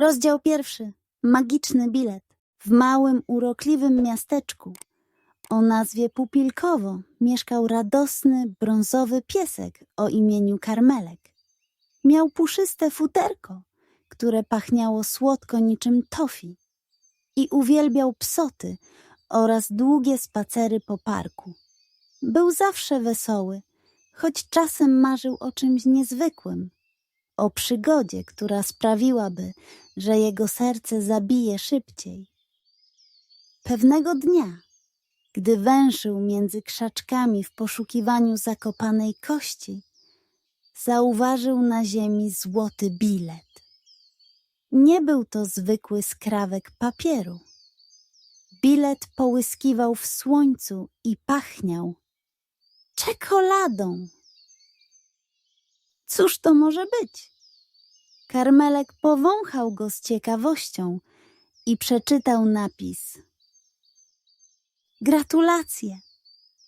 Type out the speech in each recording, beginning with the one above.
Rozdział pierwszy. Magiczny bilet. W małym, urokliwym miasteczku o nazwie Pupilkowo mieszkał radosny, brązowy piesek o imieniu Karmelek. Miał puszyste futerko, które pachniało słodko niczym tofi i uwielbiał psoty oraz długie spacery po parku. Był zawsze wesoły, choć czasem marzył o czymś niezwykłym, o przygodzie, która sprawiłaby, że jego serce zabije szybciej. Pewnego dnia, gdy węszył między krzaczkami w poszukiwaniu zakopanej kości, zauważył na ziemi złoty bilet. Nie był to zwykły skrawek papieru. Bilet połyskiwał w słońcu i pachniał czekoladą. Cóż to może być? Karmelek powąchał go z ciekawością i przeczytał napis. Gratulacje!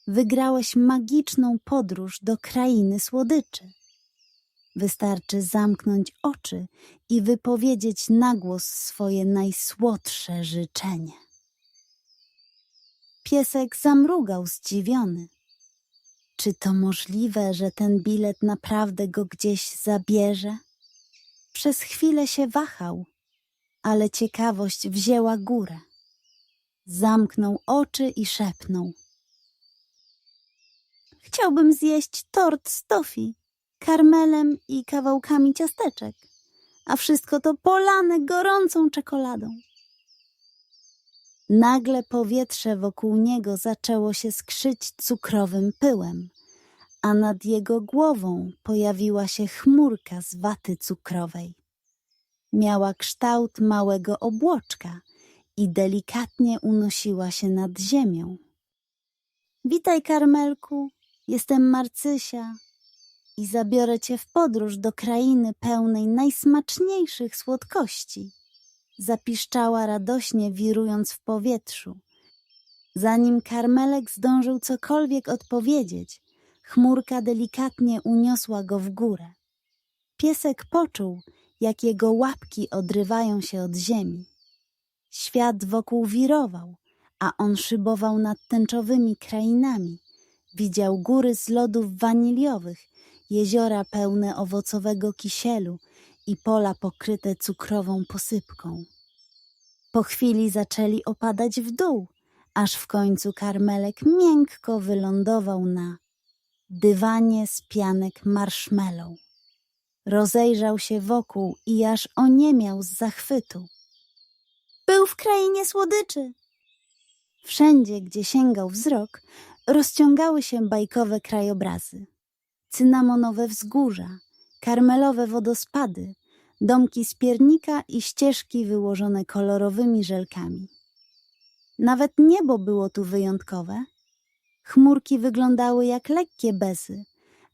Wygrałeś magiczną podróż do krainy słodyczy. Wystarczy zamknąć oczy i wypowiedzieć na głos swoje najsłodsze życzenie. Piesek zamrugał zdziwiony. Czy to możliwe, że ten bilet naprawdę go gdzieś zabierze? Przez chwilę się wahał, ale ciekawość wzięła górę. Zamknął oczy i szepnął. Chciałbym zjeść tort z tofi, karmelem i kawałkami ciasteczek, a wszystko to polane gorącą czekoladą. Nagle powietrze wokół niego zaczęło się skrzyć cukrowym pyłem, a nad jego głową pojawiła się chmurka z waty cukrowej. Miała kształt małego obłoczka i delikatnie unosiła się nad ziemią. Witaj, Karmelku, jestem Marcysia i zabiorę cię w podróż do krainy pełnej najsmaczniejszych słodkości zapiszczała radośnie, wirując w powietrzu. Zanim Karmelek zdążył cokolwiek odpowiedzieć, chmurka delikatnie uniosła go w górę. Piesek poczuł, jak jego łapki odrywają się od ziemi. Świat wokół wirował, a on szybował nad tęczowymi krainami. Widział góry z lodów waniliowych, jeziora pełne owocowego kisielu i pola pokryte cukrową posypką. Po chwili zaczęli opadać w dół, aż w końcu karmelek miękko wylądował na dywanie z pianek marshmallow. Rozejrzał się wokół i aż oniemiał z zachwytu. Był w krainie słodyczy. Wszędzie, gdzie sięgał wzrok, rozciągały się bajkowe krajobrazy. Cynamonowe wzgórza, karmelowe wodospady, domki z piernika i ścieżki wyłożone kolorowymi żelkami. Nawet niebo było tu wyjątkowe. Chmurki wyglądały jak lekkie besy,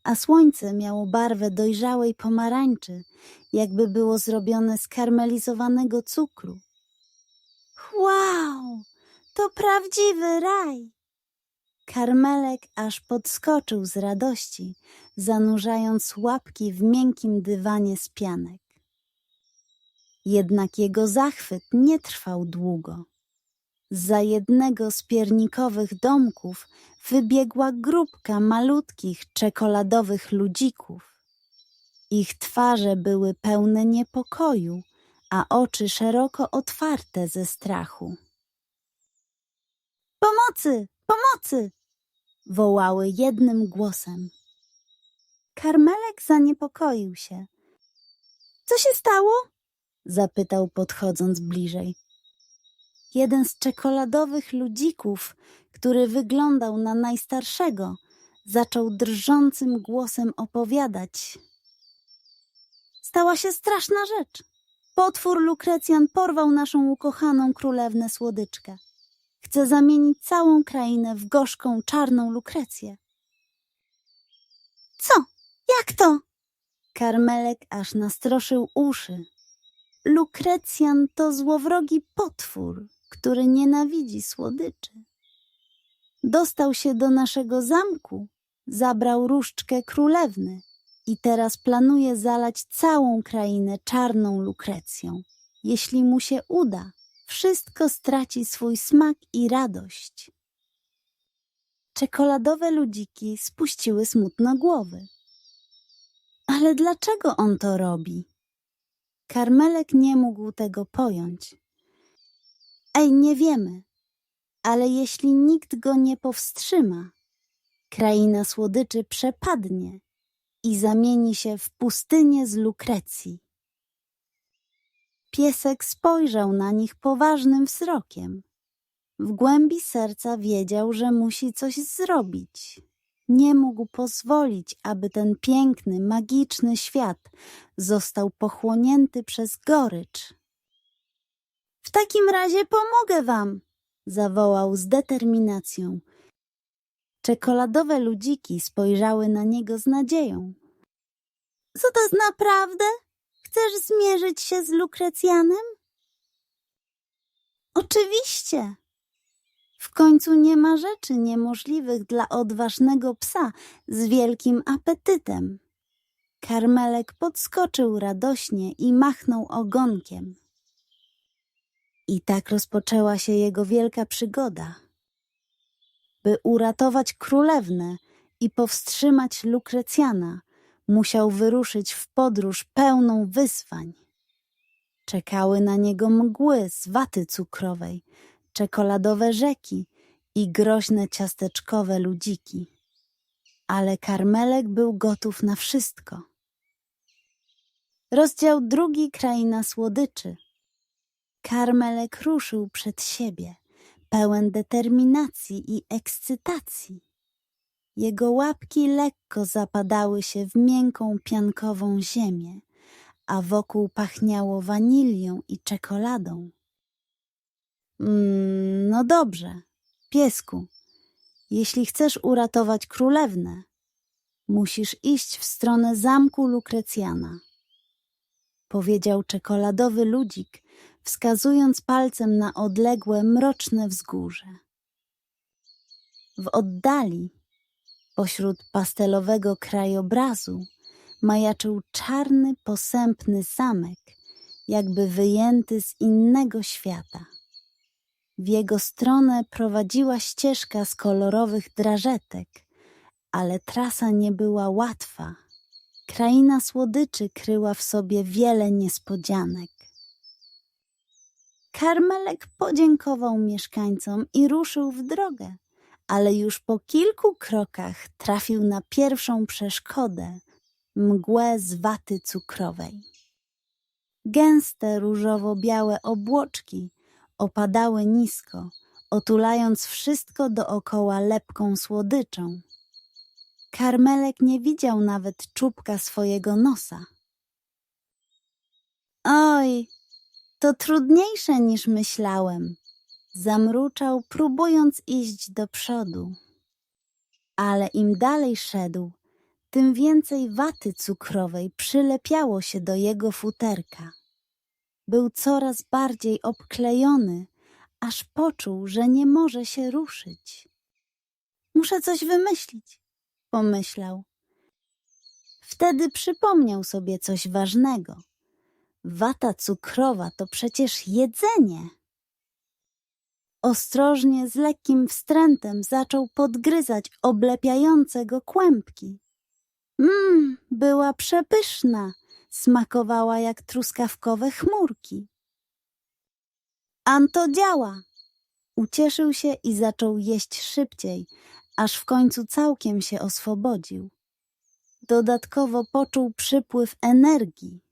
a słońce miało barwę dojrzałej pomarańczy, jakby było zrobione z karmelizowanego cukru. Wow, to prawdziwy raj! Karmelek aż podskoczył z radości, zanurzając łapki w miękkim dywanie z pianek. Jednak jego zachwyt nie trwał długo. Za jednego z piernikowych domków wybiegła grupka malutkich czekoladowych ludzików. Ich twarze były pełne niepokoju, a oczy szeroko otwarte ze strachu. Pomocy! Pomocy! wołały jednym głosem. Karmelek zaniepokoił się. Co się stało? zapytał podchodząc bliżej. Jeden z czekoladowych ludzików, który wyglądał na najstarszego, zaczął drżącym głosem opowiadać. Stała się straszna rzecz. Potwór Lukrecjan porwał naszą ukochaną królewnę słodyczkę. Chce zamienić całą krainę w gorzką, czarną Lukrecję. Co? Jak to? Karmelek aż nastroszył uszy. Lukrecjan to złowrogi potwór, który nienawidzi słodyczy. Dostał się do naszego zamku, zabrał różdżkę królewny i teraz planuje zalać całą krainę czarną lukrecją. Jeśli mu się uda, wszystko straci swój smak i radość. Czekoladowe ludziki spuściły smutno głowy. Ale dlaczego on to robi? Karmelek nie mógł tego pojąć. Ej, nie wiemy, ale jeśli nikt go nie powstrzyma, kraina słodyczy przepadnie i zamieni się w pustynię z lukrecji. Piesek spojrzał na nich poważnym wzrokiem. W głębi serca wiedział, że musi coś zrobić. Nie mógł pozwolić, aby ten piękny, magiczny świat został pochłonięty przez gorycz. W takim razie pomogę wam, zawołał z determinacją. Czekoladowe ludziki spojrzały na niego z nadzieją. Co to naprawdę? Chcesz zmierzyć się z Lukrecjanem? Oczywiście. W końcu nie ma rzeczy niemożliwych dla odważnego psa z wielkim apetytem. Karmelek podskoczył radośnie i machnął ogonkiem. I tak rozpoczęła się jego wielka przygoda. By uratować królewnę i powstrzymać Lukrecjana, musiał wyruszyć w podróż pełną wyzwań. Czekały na niego mgły z waty cukrowej, czekoladowe rzeki i groźne ciasteczkowe ludziki. Ale Karmelek był gotów na wszystko. Rozdział drugi Kraina Słodyczy. Karmelek ruszył przed siebie, pełen determinacji i ekscytacji. Jego łapki lekko zapadały się w miękką piankową ziemię, a wokół pachniało wanilią i czekoladą. Mm, no dobrze, piesku, jeśli chcesz uratować królewnę, musisz iść w stronę zamku Lukrecjana. Powiedział czekoladowy ludzik, wskazując palcem na odległe, mroczne wzgórze. W oddali, pośród pastelowego krajobrazu, majaczył czarny, posępny zamek, jakby wyjęty z innego świata. W jego stronę prowadziła ścieżka z kolorowych drażetek, ale trasa nie była łatwa. Kraina słodyczy kryła w sobie wiele niespodzianek. Karmelek podziękował mieszkańcom i ruszył w drogę, ale już po kilku krokach trafił na pierwszą przeszkodę mgłę z waty cukrowej. Gęste różowo-białe obłoczki opadały nisko, otulając wszystko dookoła lepką słodyczą. Karmelek nie widział nawet czubka swojego nosa. Oj, to trudniejsze niż myślałem. Zamruczał, próbując iść do przodu. Ale im dalej szedł, tym więcej waty cukrowej przylepiało się do jego futerka. Był coraz bardziej obklejony, aż poczuł, że nie może się ruszyć. Muszę coś wymyślić, pomyślał. Wtedy przypomniał sobie coś ważnego. Wata cukrowa to przecież jedzenie. Ostrożnie, z lekkim wstrętem zaczął podgryzać oblepiające go kłębki. Mmm, była przepyszna, smakowała jak truskawkowe chmurki. Anto działa! Ucieszył się i zaczął jeść szybciej, aż w końcu całkiem się oswobodził. Dodatkowo poczuł przypływ energii.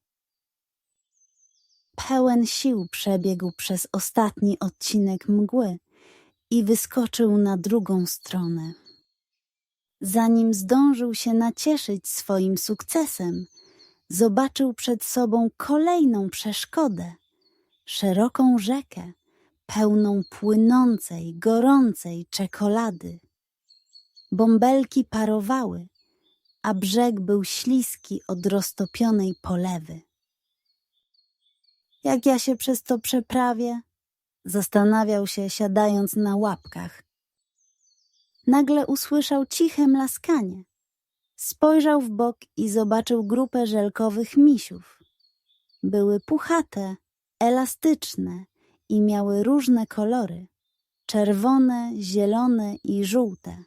Pełen sił przebiegł przez ostatni odcinek mgły i wyskoczył na drugą stronę. Zanim zdążył się nacieszyć swoim sukcesem, zobaczył przed sobą kolejną przeszkodę szeroką rzekę, pełną płynącej, gorącej czekolady. Bąbelki parowały, a brzeg był śliski od roztopionej polewy. Jak ja się przez to przeprawię? Zastanawiał się, siadając na łapkach. Nagle usłyszał ciche mlaskanie. Spojrzał w bok i zobaczył grupę żelkowych misiów. Były puchate, elastyczne i miały różne kolory czerwone, zielone i żółte.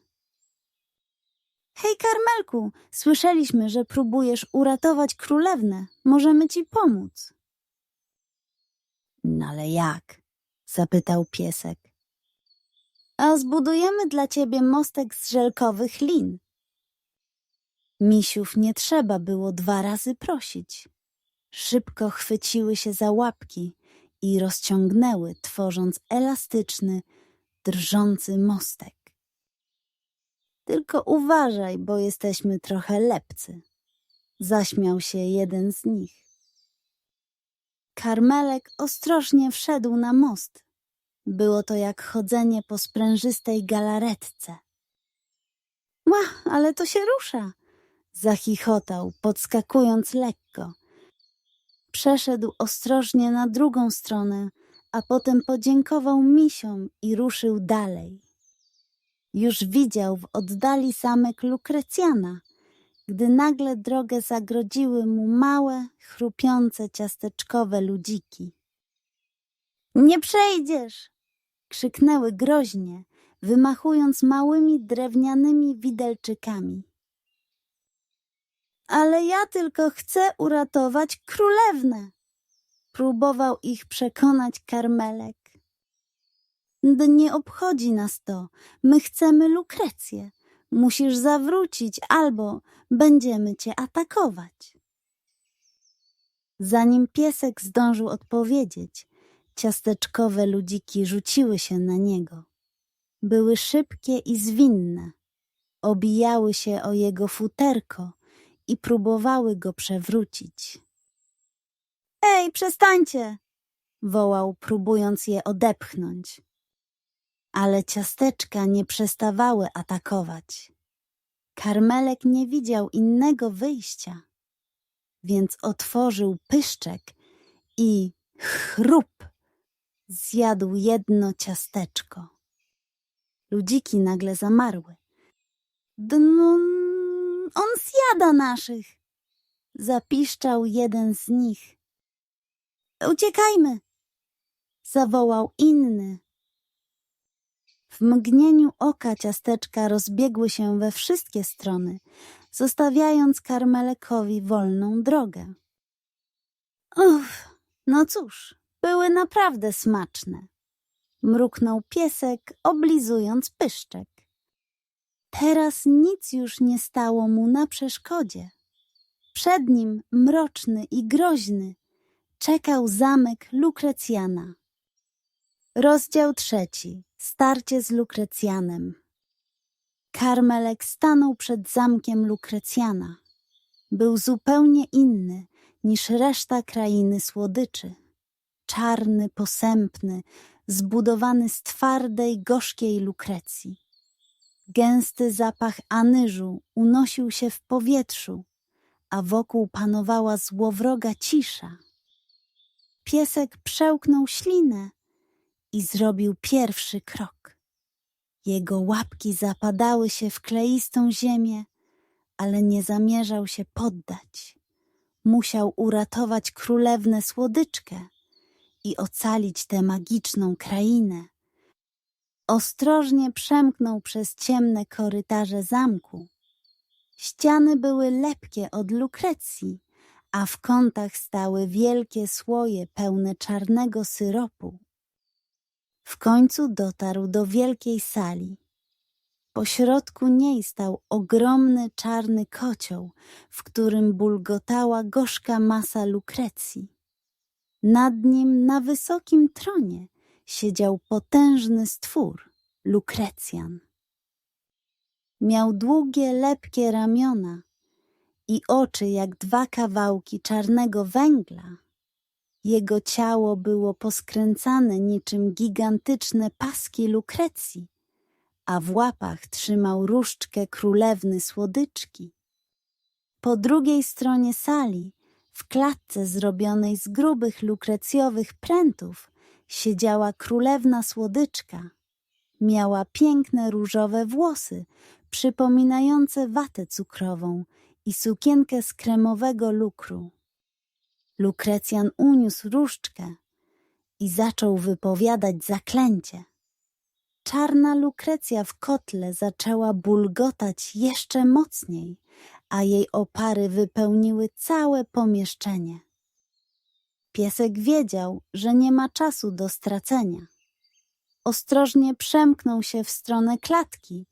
Hej, Karmelku, słyszeliśmy, że próbujesz uratować królewnę. Możemy ci pomóc. No ale jak? zapytał piesek. A zbudujemy dla ciebie mostek z żelkowych lin. Misiów nie trzeba było dwa razy prosić. Szybko chwyciły się za łapki i rozciągnęły, tworząc elastyczny, drżący mostek. Tylko uważaj, bo jesteśmy trochę lepcy. Zaśmiał się jeden z nich. Karmelek ostrożnie wszedł na most. Było to jak chodzenie po sprężystej galaretce. Ła, ale to się rusza! Zachichotał, podskakując lekko. Przeszedł ostrożnie na drugą stronę, a potem podziękował misiom i ruszył dalej. Już widział w oddali zamek Lukrecjana, gdy nagle drogę zagrodziły mu małe, chrupiące ciasteczkowe ludziki. Nie przejdziesz! krzyknęły groźnie, wymachując małymi drewnianymi widelczykami. Ale ja tylko chcę uratować królewnę, próbował ich przekonać karmelek. Nie obchodzi nas to. My chcemy Lukrecję. Musisz zawrócić albo będziemy cię atakować. Zanim piesek zdążył odpowiedzieć, ciasteczkowe ludziki rzuciły się na niego. Były szybkie i zwinne. Obijały się o jego futerko i próbowały go przewrócić. Ej, przestańcie! wołał, próbując je odepchnąć. Ale ciasteczka nie przestawały atakować. Karmelek nie widział innego wyjścia, więc otworzył pyszczek i chrup zjadł jedno ciasteczko. Ludziki nagle zamarły. Dnun, on zjada naszych! Zapiszczał jeden z nich. Uciekajmy! Zawołał inny. W mgnieniu oka ciasteczka rozbiegły się we wszystkie strony, zostawiając karmelekowi wolną drogę. Uff, no cóż, były naprawdę smaczne. Mruknął piesek, oblizując pyszczek. Teraz nic już nie stało mu na przeszkodzie. Przed nim, mroczny i groźny, czekał zamek Lukrecjana. Rozdział trzeci. Starcie z Lukrecjanem. Karmelek stanął przed zamkiem Lukrecjana. Był zupełnie inny niż reszta krainy słodyczy. Czarny, posępny, zbudowany z twardej, gorzkiej lukrecji. Gęsty zapach anyżu unosił się w powietrzu, a wokół panowała złowroga cisza. Piesek przełknął ślinę i zrobił pierwszy krok. Jego łapki zapadały się w kleistą ziemię, ale nie zamierzał się poddać. Musiał uratować królewnę słodyczkę i ocalić tę magiczną krainę. Ostrożnie przemknął przez ciemne korytarze zamku. Ściany były lepkie od lukrecji, a w kątach stały wielkie słoje pełne czarnego syropu. W końcu dotarł do wielkiej sali. Po środku niej stał ogromny czarny kocioł, w którym bulgotała gorzka masa lukrecji. Nad nim na wysokim tronie siedział potężny stwór, lukrecjan. Miał długie, lepkie ramiona i oczy jak dwa kawałki czarnego węgla. Jego ciało było poskręcane niczym gigantyczne paski lukrecji, a w łapach trzymał różdżkę królewny słodyczki. Po drugiej stronie sali, w klatce zrobionej z grubych lukrecjowych prętów, siedziała królewna słodyczka. Miała piękne różowe włosy, przypominające watę cukrową i sukienkę z kremowego lukru. Lukrecjan uniósł różdżkę, i zaczął wypowiadać zaklęcie. Czarna Lukrecja w kotle zaczęła bulgotać jeszcze mocniej, a jej opary wypełniły całe pomieszczenie. Piesek wiedział, że nie ma czasu do stracenia. Ostrożnie przemknął się w stronę klatki,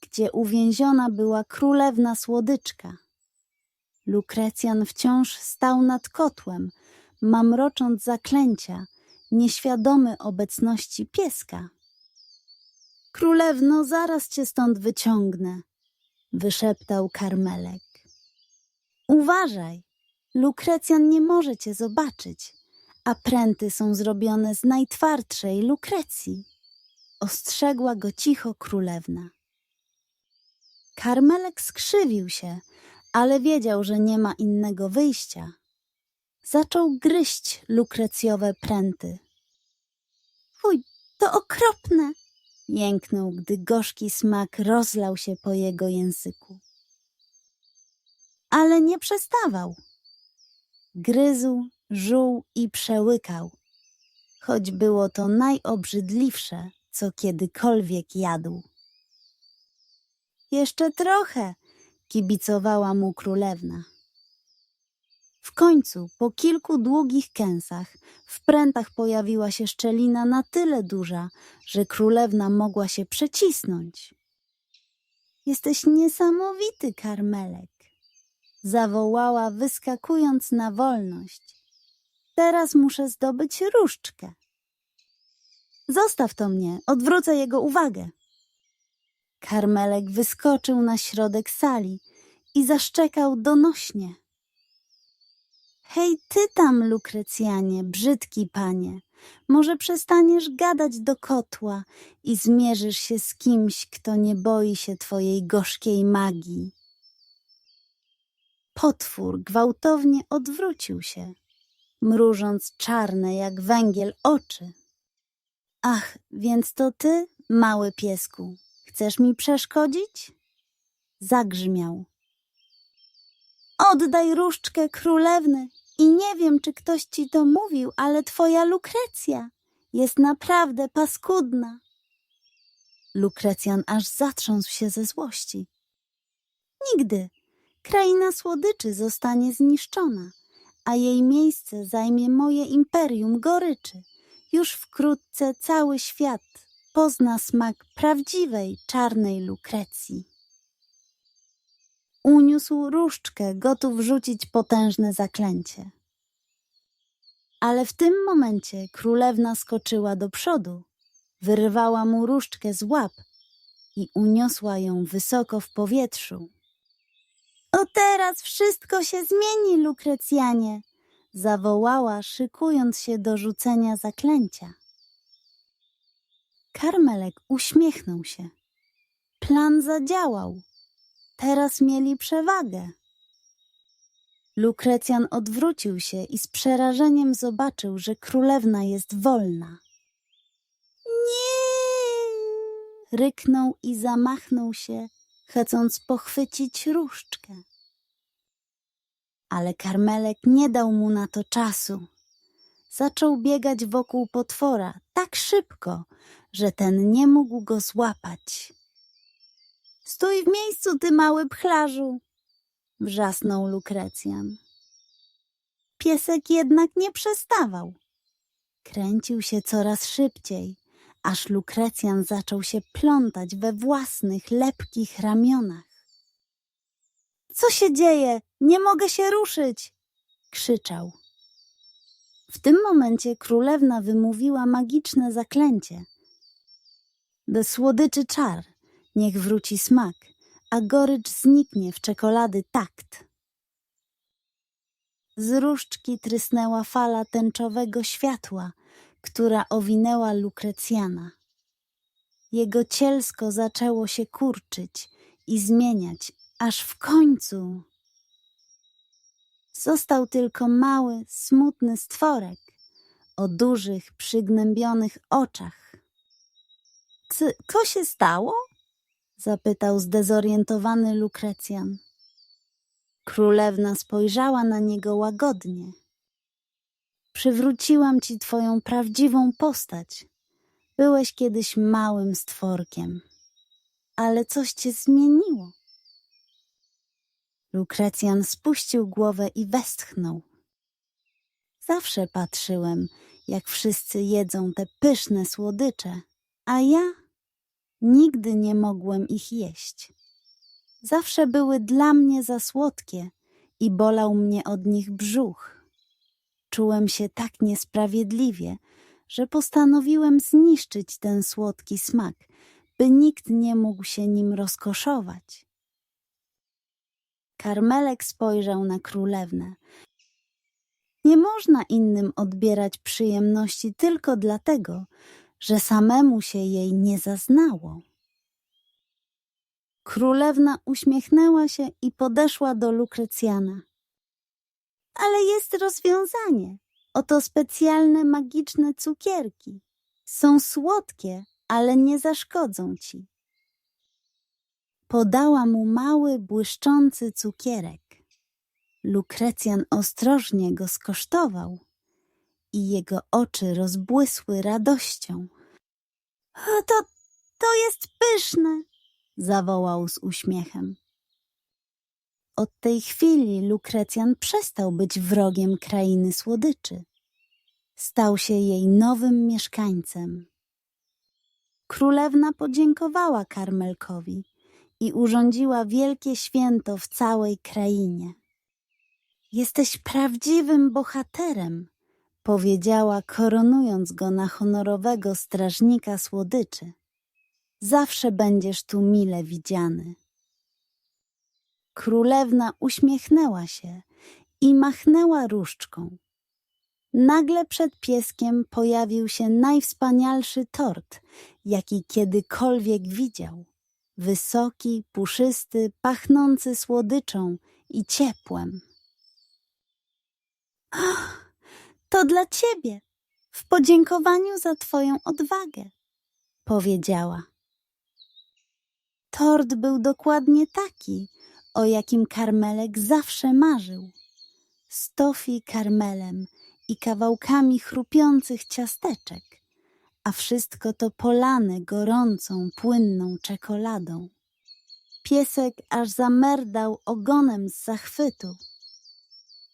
gdzie uwięziona była królewna słodyczka. Lukrecjan wciąż stał nad kotłem, mamrocząc zaklęcia, nieświadomy obecności pieska. Królewno, zaraz cię stąd wyciągnę, wyszeptał karmelek. Uważaj, Lukrecjan nie może cię zobaczyć, a pręty są zrobione z najtwardszej lukrecji. Ostrzegła go cicho królewna. Karmelek skrzywił się, ale wiedział, że nie ma innego wyjścia. Zaczął gryźć lukrecjowe pręty. Fuj, to okropne! Jęknął, gdy gorzki smak rozlał się po jego języku. Ale nie przestawał. Gryzł, żuł i przełykał, choć było to najobrzydliwsze, co kiedykolwiek jadł. Jeszcze trochę, kibicowała mu królewna. W końcu, po kilku długich kęsach, w prętach pojawiła się szczelina na tyle duża, że królewna mogła się przecisnąć. Jesteś niesamowity, karmelek, zawołała, wyskakując na wolność. Teraz muszę zdobyć różdżkę. Zostaw to mnie, odwrócę jego uwagę. Karmelek wyskoczył na środek sali i zaszczekał donośnie. Hej, ty tam, Lukrecjanie, brzydki panie, może przestaniesz gadać do kotła i zmierzysz się z kimś, kto nie boi się twojej gorzkiej magii. Potwór gwałtownie odwrócił się, mrużąc czarne jak węgiel oczy. Ach, więc to ty, mały piesku, chcesz mi przeszkodzić? Zagrzmiał. Oddaj różdżkę królewny i nie wiem, czy ktoś ci to mówił, ale twoja Lukrecja jest naprawdę paskudna. Lukrecjan aż zatrząsł się ze złości. Nigdy. Kraina słodyczy zostanie zniszczona, a jej miejsce zajmie moje imperium goryczy. Już wkrótce cały świat pozna smak prawdziwej czarnej lukrecji. Uniósł różdżkę, gotów rzucić potężne zaklęcie. Ale w tym momencie królewna skoczyła do przodu, wyrwała mu różdżkę z łap i uniosła ją wysoko w powietrzu. O teraz wszystko się zmieni, Lukrecjanie! zawołała, szykując się do rzucenia zaklęcia. Karmelek uśmiechnął się. Plan zadziałał. Teraz mieli przewagę. Lukrecjan odwrócił się i z przerażeniem zobaczył, że królewna jest wolna. Nie! Ryknął i zamachnął się, chcąc pochwycić różdżkę. Ale karmelek nie dał mu na to czasu. Zaczął biegać wokół potwora tak szybko, że ten nie mógł go złapać. Stój w miejscu, ty mały pchlarzu! wrzasnął Lukrecjan. Piesek jednak nie przestawał. Kręcił się coraz szybciej, aż Lukrecjan zaczął się plątać we własnych lepkich ramionach. Co się dzieje? Nie mogę się ruszyć! krzyczał. W tym momencie królewna wymówiła magiczne zaklęcie. Do słodyczy czar, niech wróci smak, a gorycz zniknie w czekolady takt. Z różdżki trysnęła fala tęczowego światła, która owinęła Lukrecjana. Jego cielsko zaczęło się kurczyć i zmieniać, aż w końcu został tylko mały, smutny stworek o dużych, przygnębionych oczach. Co, się stało? zapytał zdezorientowany Lukrecjan. Królewna spojrzała na niego łagodnie. Przywróciłam ci twoją prawdziwą postać. Byłeś kiedyś małym stworkiem, ale coś cię zmieniło. Lukrecjan spuścił głowę i westchnął. Zawsze patrzyłem, jak wszyscy jedzą te pyszne słodycze, a ja nigdy nie mogłem ich jeść. Zawsze były dla mnie za słodkie i bolał mnie od nich brzuch. Czułem się tak niesprawiedliwie, że postanowiłem zniszczyć ten słodki smak, by nikt nie mógł się nim rozkoszować. Karmelek spojrzał na królewnę. Nie można innym odbierać przyjemności tylko dlatego, że samemu się jej nie zaznało. Królewna uśmiechnęła się i podeszła do Lukrecjana. Ale jest rozwiązanie. Oto specjalne magiczne cukierki. Są słodkie, ale nie zaszkodzą ci. Podała mu mały, błyszczący cukierek. Lukrecjan ostrożnie go skosztował i jego oczy rozbłysły radością. To, to jest pyszne! zawołał z uśmiechem. Od tej chwili Lukrecjan przestał być wrogiem krainy słodyczy. Stał się jej nowym mieszkańcem. Królewna podziękowała Karmelkowi i urządziła wielkie święto w całej krainie. Jesteś prawdziwym bohaterem, powiedziała, koronując go na honorowego strażnika słodyczy. Zawsze będziesz tu mile widziany. Królewna uśmiechnęła się i machnęła różdżką. Nagle przed pieskiem pojawił się najwspanialszy tort, jaki kiedykolwiek widział. Wysoki, puszysty, pachnący słodyczą i ciepłem. Ach, to dla ciebie, w podziękowaniu za twoją odwagę, powiedziała. Tort był dokładnie taki, o jakim karmelek zawsze marzył. Z tofi karmelem i kawałkami chrupiących ciasteczek, a wszystko to polane gorącą, płynną czekoladą. Piesek aż zamerdał ogonem z zachwytu.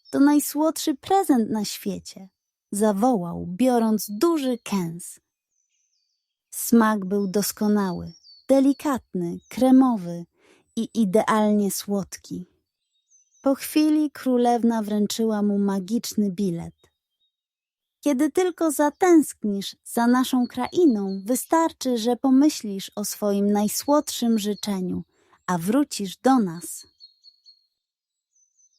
To najsłodszy prezent na świecie, zawołał, biorąc duży kęs. Smak był doskonały, delikatny, kremowy i idealnie słodki. Po chwili królewna wręczyła mu magiczny bilet. Kiedy tylko zatęsknisz za naszą krainą, wystarczy, że pomyślisz o swoim najsłodszym życzeniu, a wrócisz do nas.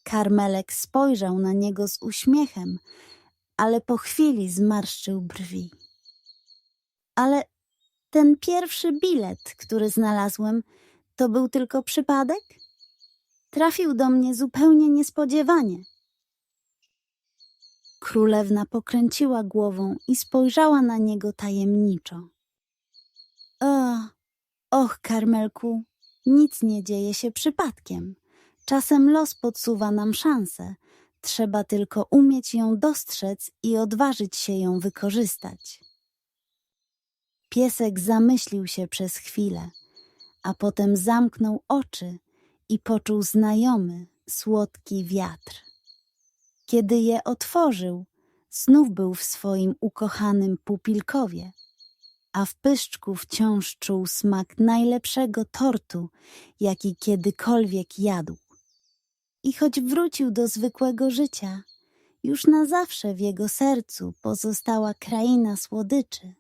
Karmelek spojrzał na niego z uśmiechem, ale po chwili zmarszczył brwi. Ale ten pierwszy bilet, który znalazłem, to był tylko przypadek? Trafił do mnie zupełnie niespodziewanie. Królewna pokręciła głową i spojrzała na niego tajemniczo. O, och, Karmelku, nic nie dzieje się przypadkiem. Czasem los podsuwa nam szansę. Trzeba tylko umieć ją dostrzec i odważyć się ją wykorzystać. Piesek zamyślił się przez chwilę, a potem zamknął oczy i poczuł znajomy, słodki wiatr. Kiedy je otworzył, znów był w swoim ukochanym pupilkowie, a w pyszczku wciąż czuł smak najlepszego tortu, jaki kiedykolwiek jadł. I choć wrócił do zwykłego życia, już na zawsze w jego sercu pozostała kraina słodyczy.